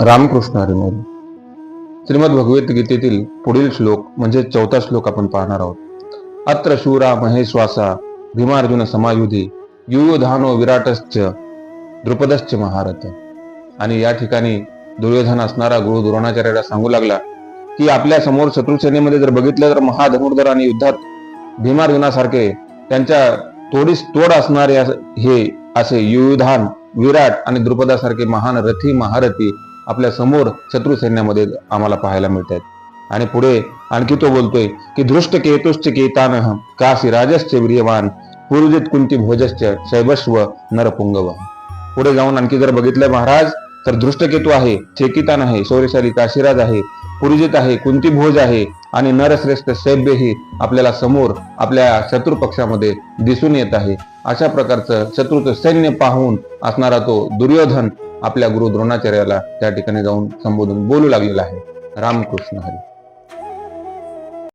रामकृष्ण हरिमोरी श्रीमद भगवद्गीतेतील पुढील श्लोक म्हणजे चौथा श्लोक आपण पाहणार आहोत. अत्र शूरा महेश्वासा भीमार्जुन समायुधी युयुधानो विराटश्च द्रुपदश्च महारथ. आणि या ठिकाणी दुर्योधन असणारा गुरु द्रोणाचार्याला सांगू लागला की आपल्यासमोर शत्रुसेनेमध्ये जर बघितलं तर महाधनुर्धर आणि युद्धात भीमार्जुनासारखे त्यांच्या तोडीस तोड असणारे हे असे युयुधान विराट आणि द्रुपदासारखे महान रथी महारथी आपल्यासमोर शत्रू सैन्यामध्ये आम्हाला पाहायला मिळतात आणि पुढे आणखी तो बोलतोय की धृष्ट केतुश्च केतान काशी राजश्च वीर्यवान पूर्जित कुंती भोजश्च शैबस्व नरपुंगव. पुढे जाऊन आणखी जर बघितलं महाराज तर दृष्टकेतू आहे चेकितान आहे शौर्यशाली काशीराज आहे पुरुजित आहे कुंती भोज आहे आणि नरश्रेष्ठ सैभ्यही आपल्याला समोर आपल्या शत्रू पक्षामध्ये दिसून येत आहे. अशा प्रकारचं शत्रूचं सैन्य पाहून असणारा तो दुर्योधन आपल्या गुरु द्रोणाचार्याला त्या ठिकाणी जाऊन संबोधून बोलू लागलेला आहे. रामकृष्ण हरी.